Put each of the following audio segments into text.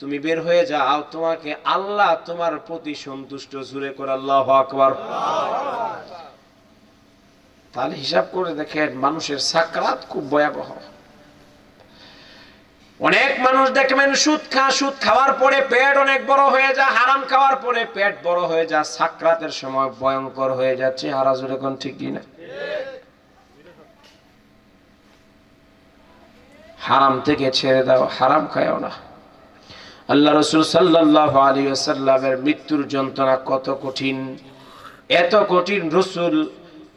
তুমি বের হয়ে যাও, তোমাকে আল্লাহ তোমার প্রতি সন্তুষ্ট। জুড়ে করে আল্লাহ আকবার। তাহলে হিসাব করে দেখেন, মানুষের সাকরাত খুব ভয়াবহ। অনেক মানুষ দেখবেন সুদ খা সুদ খাওয়ার পরে পেট অনেক বড় হয়ে যায়, হারাম খাওয়ার পরে পেট বড় হয়ে যায়, সাকরাতের সময় ভয়ঙ্কর হয়ে যাচ্ছে হারা জোরে কোন ঠিক কিনা? হারাম থেকে ছেড়ে দাও, হারাম খায়ও না। আল্লাহ রসুল সাল্লাহ আলী সাল্লামের মৃত্যুর যন্ত্রণা কত কঠিন? এত কঠিন রসুল,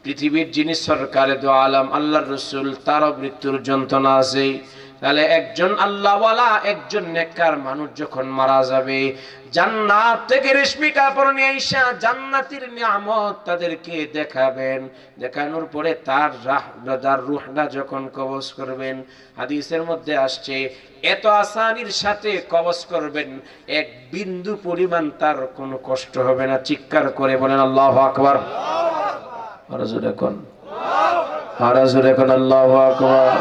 পৃথিবীর যিনি সরকারে দো আলম আল্লাহ রসুল, তারও মৃত্যুর যন্ত্রণা আছে। তাহলে একজন আল্লাহওয়ালা, একজন নেককার মানুষ যখন মারা যাবে, জান্নাত থেকে রেশমি কাপড় নিয়ে আইসা নিয়ামত তাদেরকে দেখাবেন। দেখানোর পরে তার রাহ, তার যখন করবেন, হাদিসের মধ্যে আসছে, এত আসানির সাথে কবজ করবেন, এক বিন্দু পরিমাণ তার কোনো কষ্ট হবে না। চিৎকার করে বলেন, আল্লাহ আকবার। হরজুর এখন হরজুর এখন আল্লাহ আকবার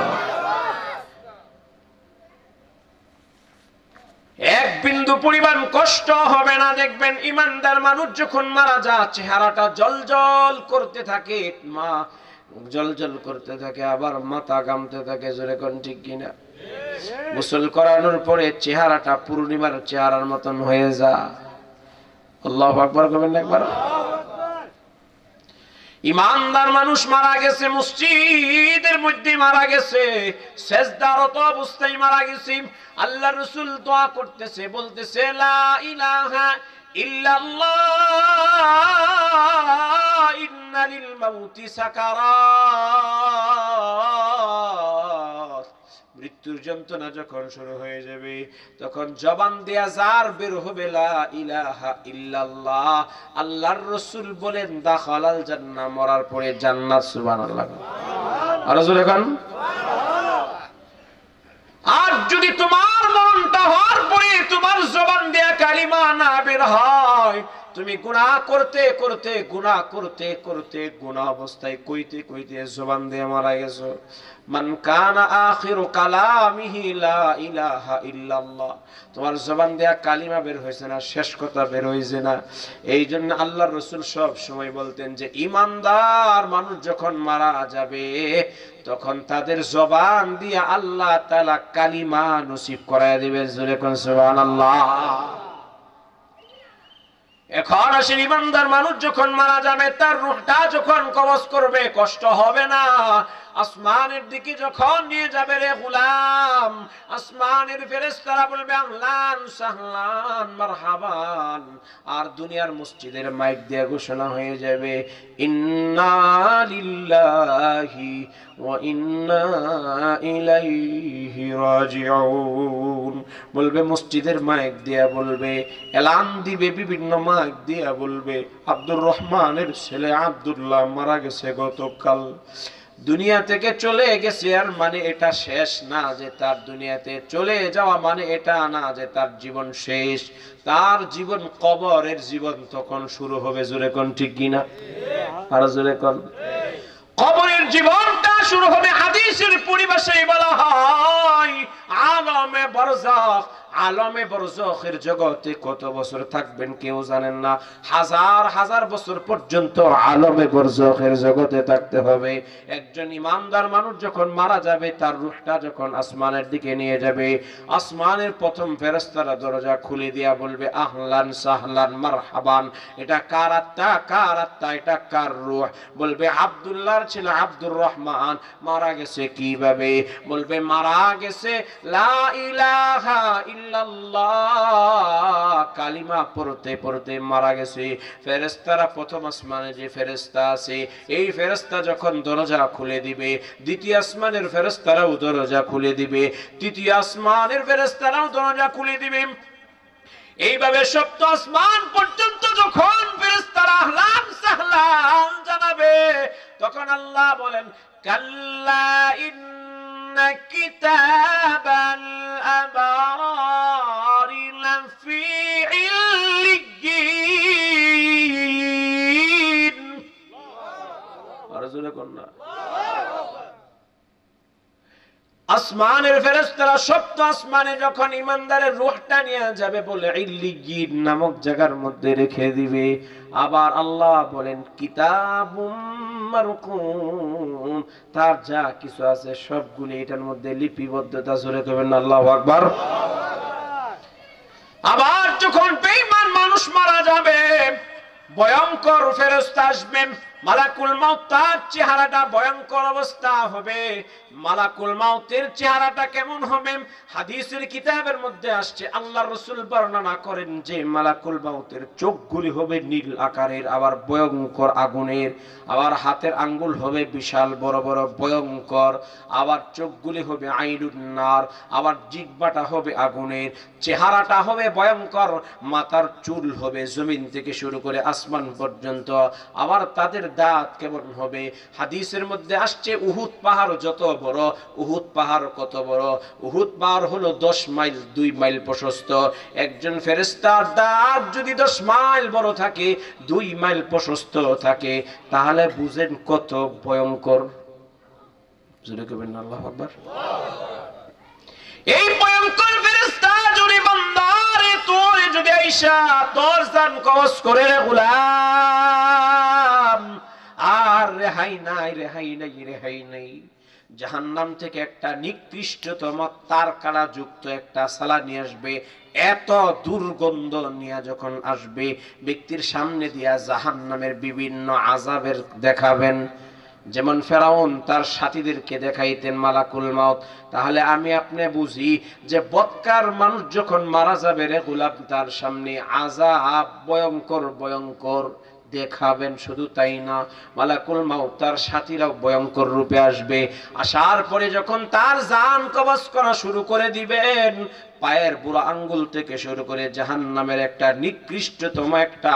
এক বিন্দু পরিমাণ কষ্ট হবে না, দেখবেন ইমানদার মানুষ যখন মারা যা চেহারাটা জল জল করতে থাকে, মা জল জল করতে থাকে, আবার মাথা গামতে থাকে, জোরে কোন ঠিক কিনা? গোসল করানোর পরে চেহারাটা পূর্ণিমার চেহারার মতন হয়ে যা আল্লাহ আকবর করবেন একবার? ইমানদার মানুষ মারা গেছে, মসজিদের মধ্যে মারা গেছে, শেষদারত অবস্থায় মারা গেছে। আল্লাহ রসুল দোয়া করতেছে, বলতেছে, লা ইলাহা ইল্লাল্লাহ, ইন্নালিল মাউতি সাকারাত মৃত্যুর যন্ত্রণা যখন শুরু হয়ে যাবে, তখন জবান দেয়া যার বের হবে, লা ইলাহা ইল্লাল্লাহ। আল্লাহর রাসূল বলেন, দাখালাল জান্নাহ মরার পরে জান্নাত, সুবহানাল্লাহ। আর রাসূল এখন আর যদি তোমার মনটা হওয়ার পরে তোমার জবান দেয়া কালিমা না বের হয় তুমি গুনাহ করতে করতে, গুনাহ করতে করতে গুনাহ অবস্থায় কইতে কইতে জবান দিয়ে মারা গেছো। মান কানা আখিরু কালামিহি লা ইলাহা ইল্লাল্লাহ। তোমার জবান দেয়া কালিমা বের হয়েছে না, শেষ কথা বের হয়েছে না। এই জন্য আল্লাহর রসুল সব সময় বলতেন যে, ইমানদার মানুষ যখন মারা যাবে, তখন তাদের জবান দিয়ে আল্লাহ তাআলা কালিমা নসিব করায় দিবে জোরে কোন সুবহানাল্লাহ। এখন আসেন ইমানদার মানুষ যখন মারা যাবে, তার রূপটা যখন কবজ করবে, কষ্ট হবে না। আসমানের দিকে যখন নিয়ে যাবে রে গুলাম, আসমানের ফেরেশতারা বলবে আহলান সাহলান, মারহাবান। আর দুনিয়ার মসজিদের মাইক দিয়ে ঘোষণা হয়ে যাবে, ইন্না লিল্লাহি ওয়া ইন্না ইলাইহি রাজিউন। বলবে, মসজিদের মাইক দিয়া বলবে, এলান দিবে, বিভিন্ন মাইক দিয়া বলবে, আব্দুর রহমানের ছেলে আব্দুল্লাহ মারা গেছে গতকাল। দুনিয়া থেকে চলে গেছে আর মানে এটা শেষ না যে তার দুনিয়াতে চলে যাওয়া মানে এটা না যে তার জীবন শেষ। তার জীবন কবরের জীবন তখন শুরু হবে, জোরে কোন ঠিক কিনা? আর জোরে কোন? কবরের জীবনটা শুরু হবে হাদিসের পরিবেশে বলা হয়, আলমে বরজাখ আলমে বরজখের জগতে কত বছর থাকবেন কেউ জানেন না। হাজার হাজার বছর পর্যন্ত আলমে বরজখের জগতে থাকতে হবে। একজন ইমানদার মানুষ যখন মারা যাবে, তার রূহটা যখন আসমানের দিকে নিয়ে যাবে, আসমানের প্রথম ফেরেশতারা দরজা খুলে দিয়া বলবে, আহলান সাহলান মারহাবান। এটা কার আত্মা? কার আত্মা? এটা কার রূহ? বলবে, আব্দুল্লাহর ছেলে আব্দুর রহমান। মারা গেছে কীভাবে? বলবে, মারা গেছে লা ইলাহা কালিমা পড়তে পড়তে মারা গেছে। ফেরেশতারা প্রথম আসমানে যে ফেরেশতা আছে, এই ফেরেশতা যখন দরজা খুলে দিবে, দ্বিতীয় আসমানের ফেরেশতারাও দরজা খুলে দিবে, তৃতীয় আসমানের ফেরেশতারাও দরজা খুলে দিবে। এইভাবে সপ্ত আসমান পর্যন্ত যখন ফেরেশতারা আহলান সাহলান জানাবে, তখন আল্লাহ বলেন, কাল্লা ইন্না কিতাবাল আবরারি লাফি ইল্লিয়িন আর জোরে কর না আসমানের ফেরেশতারা সপ্ত আসমানে যখন ইমানদারের রূহটা নিয়ে যাবে বলে ইল্লিয়িন নামক জায়গার মধ্যে রেখে দিবে। আবার আল্লাহ বলেন মারকুম। তার যা কিছু আছে সবগুলি এটার মধ্যে লিপিবদ্ধতা জুড়ে করবেন আল্লাহু আকবার। আবার যখন বেঈমান মানুষ মারা যাবে, ভয়ঙ্কর ফেরস্তা আসবেন। মালাকুল মাউত তার চেহারাটা ভয়ঙ্কর অবস্থা হবে। মালাকুল মাউতের চেহারাটা কেমন হবে? হাদিসের কিতাবের মধ্যে আসছে, আল্লাহ রসুল বর্ণনা করেন যে মালাকুল মাউতের চোখগুলি হবে নীল আকারের, আবার ভয়ঙ্কর আগুনের, আবার হাতের আঙ্গুল হবে বিশাল বড় বড় ভয়ঙ্কর, আবার চোখগুলি হবে আইনুন্নার আবার জিগবাটা হবে আগুনের, চেহারাটা হবে ভয়ঙ্কর, মাথার চুল হবে জমিন থেকে শুরু করে আসমান পর্যন্ত, আবার তাদের দাঁত কেমন হবে? হাদিসের মধ্যে আসছে, উহুদ পাহাড় যত বড়, উহুদ পাহাড় কত বড়? উহুদ পাহাড় হলো দশ মাইল, দুই মাইল প্রশস্ত। একজন ফেরেস্তার দাঁত যদি দশ মাইল বড় থাকে, দুই মাইল প্রশস্ত থাকে, তাহলে বুঝেন কত ভয়ঙ্কর। জোরে করবেন আল্লাহু আকবার। এই ভয়ঙ্কর ফেরেশতা যদি বান্দারে তোর যদি আইসা তোর জান কবজ করে রে গোলাম আর রেহাই নাই রেহাই নাই রেহাই নাই। জাহান্নাম থেকে একটা নিকৃষ্টতম তার কালা যুক্ত একটা সালা নিয়ে আসবে। এত দুর্গন্ধ নিয়ে যখন আসবে, ব্যক্তির সামনে দিয়া জাহান্নামের বিভিন্ন আজাবের দেখাবেন। যেমন ফেরাউন তার সাথীদেরকে দেখাইতেন মালাকুল মাউত। তাহলে আমি আপনি বুঝি যে বৎকার মানুষ যখন মারা যাবে রে গোলাপ, তার সামনে আজাব ভয়ঙ্কর ভয়ঙ্কর। দেখাবেন, শুধু তাই না, মালাকুল মাউত তার সাথীরাও ভয়ঙ্কর রূপে আসবে। আসার পরে যখন তার জান কবজ করা শুরু করে দিবেন, পায়ের বুড়ো আঙ্গুল থেকে শুরু করে জাহান নামের একটা নিকৃষ্টতম একটা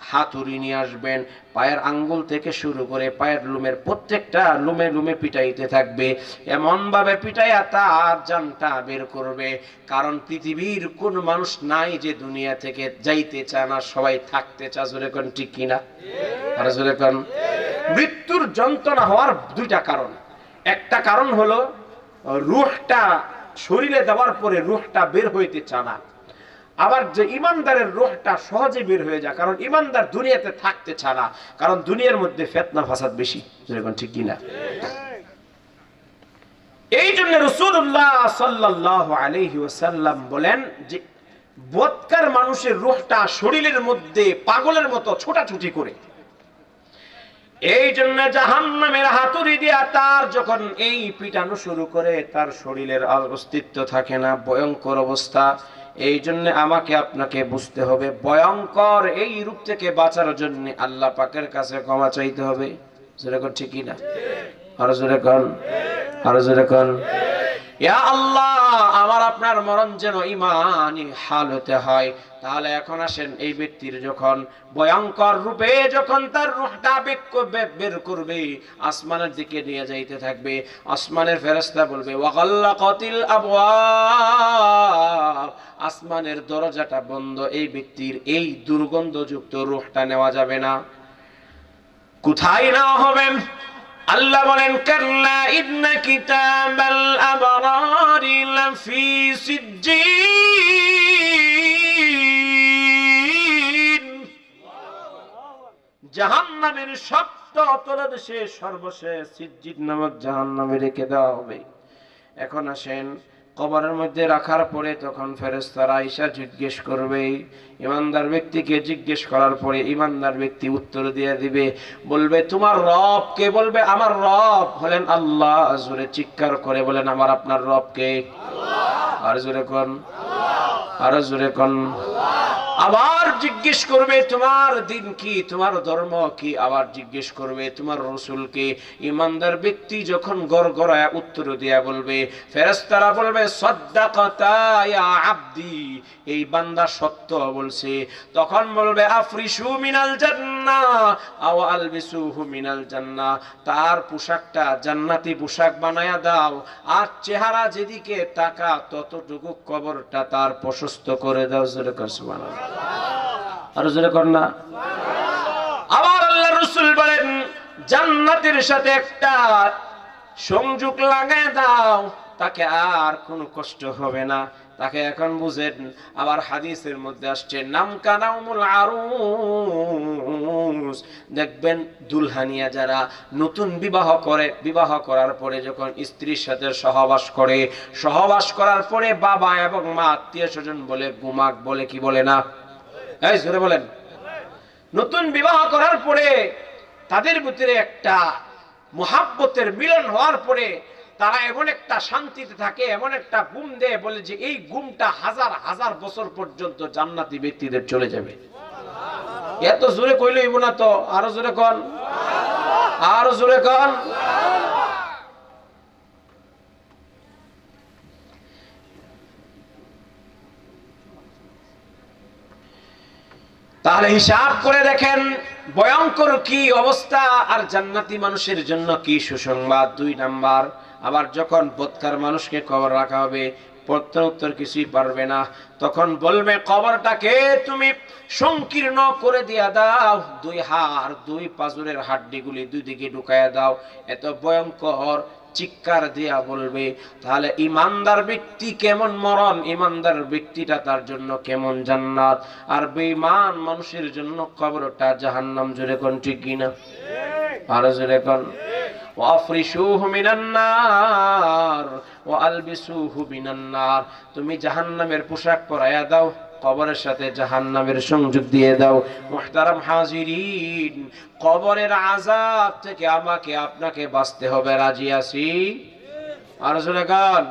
হাতুড়ি নিয়ে আসবেন পায়ের আঙ্গুল থেকে শুরু করে পায়ের লুমের প্রত্যেকটা লুমে লুমে পিটাইতে থাকবে। এমন ভাবে পিটাইয়া তার জানটা বের করবে। কারণ পৃথিবীর কোন মানুষ নাই যে দুনিয়া থেকে যাইতে চায় না সবাই থাকতে চায়। জোরে কোন ঠিক কিনা আর জোরে কোন। মৃত্যুর যন্ত্রণা হওয়ার দুইটা কারণ। একটা কারণ হলো রুহটা শরীরে দেওয়ার পরে রুহটা বের হইতে চানা আবার যে ইমানদারের রোহটা সহজে বের হয়ে যায়, কারণ ইমানদার দুনিয়াতে থাকতে ছাড়া কারণ দুনিয়ার মধ্যে ফেতনা ফাসাদ বেশি ঠিক কিনা এই জন্য রসুল্লাহ সাল্লাহ আলহি ওসাল্লাম বলেন যে বৎকার মানুষের রোহটা শরীরের মধ্যে পাগলের মতো ছোটাছুটি করে। এই জন্য জাহান্নামের হাতুড়ি দিয়া তার যখন এই পিটানো শুরু করে, তার শরীরের অস্তিত্ব থাকে না, ভয়ঙ্কর অবস্থা। এই জন্য আমাকে আপনাকে বুঝতে হবে। ভয়ঙ্কর এই রূপ থেকে বাঁচার জন্য আল্লাহ পাকের কাছে ক্ষমা চাইতে হবে। সেরকম ঠিকই না? আরও জোরে কর। আরও জোরে কর। ইয়া আল্লাহ আপনার মরণ যেন ইমানই হাল হতে হয়। তাহলে এখন আসেন এই ব্যক্তির যখন ভয়ঙ্কর রূপে যখন তার রূহটা বের করবে আসমানের দিকে নিয়ে যাইতে থাকবে। আসমানের ফেরেশতা বলবে, ওয়াগাল্লাকাতিল আবওয়াব। আসমানের দরজাটা বন্ধ, এই ব্যক্তির এই দুর্গন্ধযুক্ত রুহটা নেওয়া যাবে না। কোথায় না হবে আল্লাহ বলেন, কাল্লা ইন্না কিতাবাল আবরারি লাফি সিজ্জিন। জাহান্নামের সপ্ত অতলদেশে সর্বশেষ সিজ্জিদ নামক জাহান্নামে রেখে দেওয়া হবে। এখন আসেন কবরের মধ্যে রাখার পরে তখন ফেরেস্তারা ঈশা জিজ্ঞেস করবে ইমানদার ব্যক্তিকে জিজ্ঞেস করার পরে ইমানদার ব্যক্তি উত্তর দিয়ে দিবে বলবে তোমার রব কে? বলবে আমার রব। হলেন আল্লাহ। জোরে চিৎকার করে বলেন আমার আপনার রব কে? আর জোরে কন আর জোরে কন। আবার জিজ্ঞেস করবে, তোমার দিন কি? তোমার ধর্ম কি? আবার জিজ্ঞেস করবে, তোমার রসুল কে? ইমানদার ব্যক্তি যখন গড় গড়ায় উত্তর দিয়া বলবে ফেরেস্তারা বলবে, সদ্দাকতা আব্দি। এই বান্দা সত্য বলছে। তখন বলবে, আফরিসু মিনাল তার পোশাকটা জান্নাতি পোশাক বানায়া দাও। আর চেহারা যেদিকে তাকা, ততটুকু কবরটা তার প্রশস্ত করে দাও। জোরে আর জোরে কর না। আবার আল্লাহ বলেন, জান্নাতের সাথে একটা সংযোগ লাগায় দাও। তাকে আর কোনো কষ্ট হবে না। তাকে এখন বুঝেন, আবার হাদিসের মধ্যে আসছে, নাম কানাউমুল আরুস দেখবেন দুলহানিয়া যারা নতুন বিবাহ করে, বিবাহ করার পরে যখন স্ত্রীর সাথে সহবাস করে, সহবাস করার পরে বাবা এবং মা আত্মীয় স্বজন বলে, গুমাক বলে কি বলে না? এই জোরে বলেন। নতুন বিবাহ করার পরে তাদের ভিতরে একটা মোহাব্বতের মিলন হওয়ার পরে তারা এমন একটা শান্তিতে থাকে, এমন একটা গুম দেয় বলে যে এই গুমটা হাজার হাজার বছর পর্যন্ত জান্নাতি ব্যক্তিদের চলে যাবে। এত জোরে কইল ইব না তো আরও জোরে কন। আরও জোরে কন। তাহলে হিসাব করে দেখেন ভয়ঙ্কর কি অবস্থা আর জান্নাতি মানুষের জন্য কি সুসংবাদ? দুই নাম্বার, আবার যখন বোধকার মানুষকে কবর রাখা হবে প্রশ্ন উত্তর কিছুই পারবে না। তখন বলবে, কবরটাকে তুমি সংকীর্ণ করে দিয়া দাও। দুই হাড়, দুই পাজরের হাড্ডিগুলি দুই দিকে ঢুকাইয়া দাও। এত ভয়ঙ্কর চিৎকার দিয়া বলবে, তাহলে ইমানদার ব্যক্তি কেমন মরণ? ইমানদার ব্যক্তিটা তার জন্য কেমন জান্নাত? আর বেঈমান মানুষের জন্য কবরটা জাহান্নাম জুড়ে কোন ঠিক কিনা আরও জুড়ে কোন তুমি জাহান্নামের পোশাক পরায়া দাও। কবরের সাথে জাহান্নামের সংযোগ দিয়ে দাও। মুহতারাম হাজিরিন, কবরের আজাব থেকে আমাকে, আপনাকে বাঁচতে হবে। রাজি আছি? আর গান।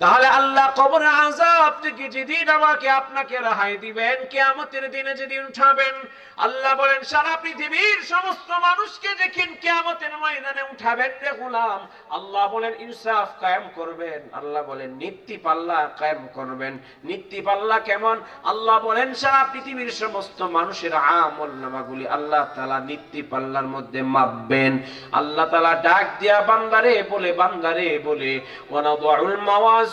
তাহলে আল্লাহ কবরের আযাব থেকে যেদিন আমাকে আপনাকে রেহাই দিবেন, কিয়ামতের দিনে যেদিন উঠাবেন, আল্লাহ বলেন, সারা পৃথিবীর সমস্ত মানুষকে যেদিন কিয়ামতের ময়দানে উঠাবেন রে গোলাম, আল্লাহ বলেন, ইনসাফ কায়েম করবেন। আল্লাহ বলেন, নীতি পাল্লা কায়েম করবেন। নীতি পাল্লা কেমন? আল্লাহ বলেন, সারা পৃথিবীর সমস্ত মানুষের আমল নামাগুলি আল্লাহ তাআলা নীতি পাল্লার মধ্যে মাপবেন। আল্লাহ তালা ডাক দিয়া বান্দারে বলে বান্দারে বলে ওয়ানাদুল মাওয়াজিন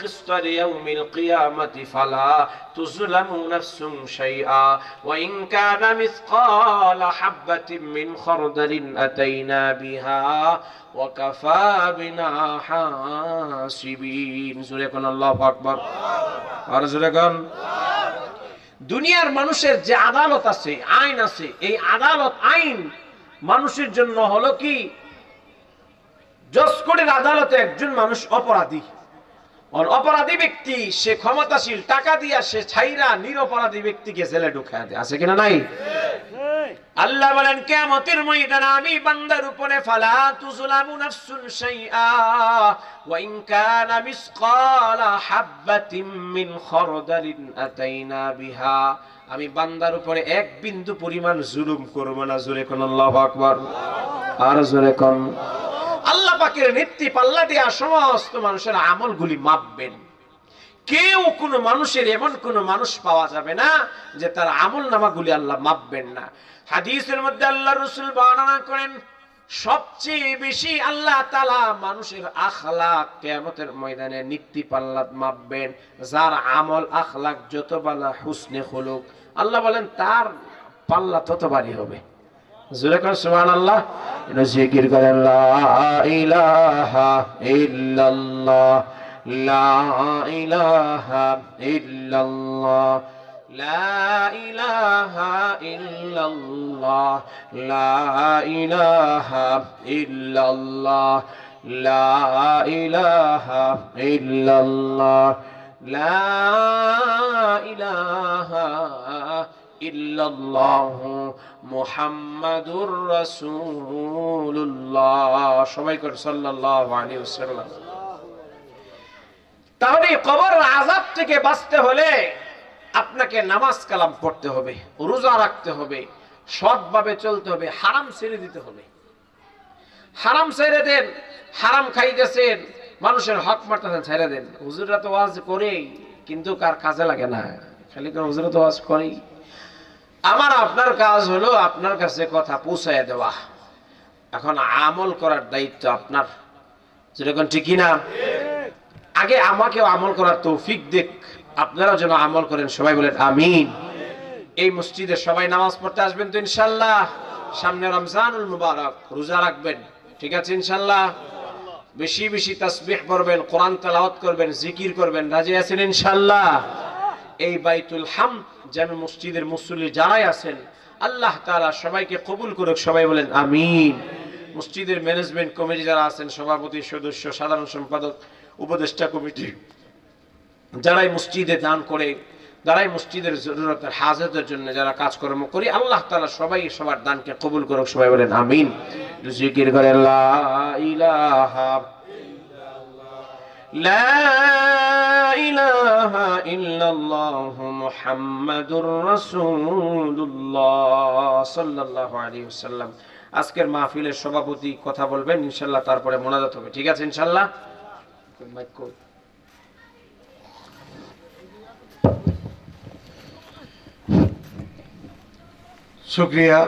কিসত লিয়াউমিল কিয়ামাতি ফালা তুজলামু নাফসুন শাইআ ওয়া ইন কানা মিসকালা হাববাতিন মিন খারদালিন আতাইনা বিহা ওয়া কাফা বিনা হাসিবিন সূরা কোন আর দুনিয়ার মানুষের যে আদালত আছে, আইন আছে, এই আদালত আইন মানুষের জন্য হলো কি? জসকোটের আদালতে একজন মানুষ অপরাধী। অপরাধী ব্যক্তি, সে ক্ষমতাশীল, টাকা দিয়া সে ছাইরা নিরপরাধী ব্যক্তিকে জেলে ঢুকায় দেয়। আছে কিনা নাই? আল্লাহ বলেন, কিয়ামতের ময়দানে আমি বান্দার উপরে, ফালা তুজলামু নাফসুন শাইআ, ওয়া ইন কানা মিসকালা হাববাতিন মিন খারদালিন আতাইনা বিহা। আমি বান্দার উপরে এক বিন্দু পরিমাণ জুলুম করব না, জোরে কোন আল্লাহু আকবার। আর জোরে কোন? আল্লাহ পাকের নীতি পাল্লা দেয়া সমস্ত মানুষের আমলগুলি মাপবেন। কেউ কোনো মানুষের এমন কোন মানুষ পাওয়া যাবে না যে তার আমল নামাগুলি আল্লাহ মাপবেন না। হাদিসের মধ্যে আল্লাহ রসুল বর্ণনা করেন, সবচেয়ে বেশি আল্লাহ তালা মানুষের আখলাক কেয়ামতের ময়দানে নীতি পাল্লাত মাপবেন, যার আমল আখলাক যত বালা হুসনে হলুক আল্লাহ বলেন, তার পাল্লা তত বাড়ি হবে। জোরে কর সুবহান আল্লাহ এটা জিকির করেন লা ইলাহা ইল্লাল্লাহ লা ইলাহা ইল্লাল্লাহ লা ইলাহা ইল্লাল্লাহ লা ইলাহা ইল্লাল্লাহ লা ইলাহা ইল্লাল্লাহ লা ইলাহা ইল্লাল্লাহু মুহাম্মাদুর রাসূলুল্লাহ। সবাই করে সাল্লাল্লাহু আলাইহি ওয়াসাল্লাম। তাহলে কবর আযাব থেকে বাঁচতে হলে আপনাকে নামাজ কালাম পড়তে হবে, রোজা রাখতে হবে, সৎভাবে চলতে হবে, হারাম ছেড়ে দিতে হবে। হারাম ছেড়ে দেন, হারাম খাইতেছেন, মানুষের হক মারতেছেন, ছেড়ে দেন। হুজুরা তো ওয়াজ করেই, কিন্তু কার কাজে লাগে না। খালি হুজুরা তো ওয়াজ করেই। আমার আপনার কাজ হলো আপনার কাছে কথা পৌঁছায় দেওয়া। এখন আমল করার দায়িত্ব আপনার। যেরকম ঠিকই না আগে আমাকেও আমল করার তৌফিক দেখ। আপনারা যেন আমল করেন, সবাই বলেন আমিন। এই মসজিদে সবাই নামাজ পড়তে আসবেন তো ইনশাল্লাহ। সামনে রমজানুল মুবারক, রোজা রাখবেন। ঠিক আছে ইনশাল্লাহ? বেশি বেশি তাসবিহ পড়বেন, কোরআন তেলাওয়াত করবেন, জিকির করবেন। রাজি আছেন ইনশাল্লাহ? এই বাইতুল হাম জামে মসজিদের মুসল্লি যারাই আছেন, আল্লাহ তাআলা সবাইকে কবুল করুক, সবাই বলেন আমিন। মসজিদের ম্যানেজমেন্ট কমিটি যারা আছেন, সভাপতি, সদস্য, সাধারণ সম্পাদক, উপদেষ্টা কমিটি, যারাই মসজিদে দান করে, যারাই মসজিদের জরুরতের হাজতের জন্য যারা কাজকর্ম করি, আল্লাহ তালা সবাই সবার দানকে কবুল করুক, সবাই বলেন আমিন। لا إله إلا الله محمد رسول الله صلى الله عليه وسلم আজকের মাহফিলের সভাপতি কথা বলবেন ইনশাল্লাহ তারপরে মোনাজাত হবে ঠিক আছে ইনশাল্লাহ মাইক কই? শুক্রিয়া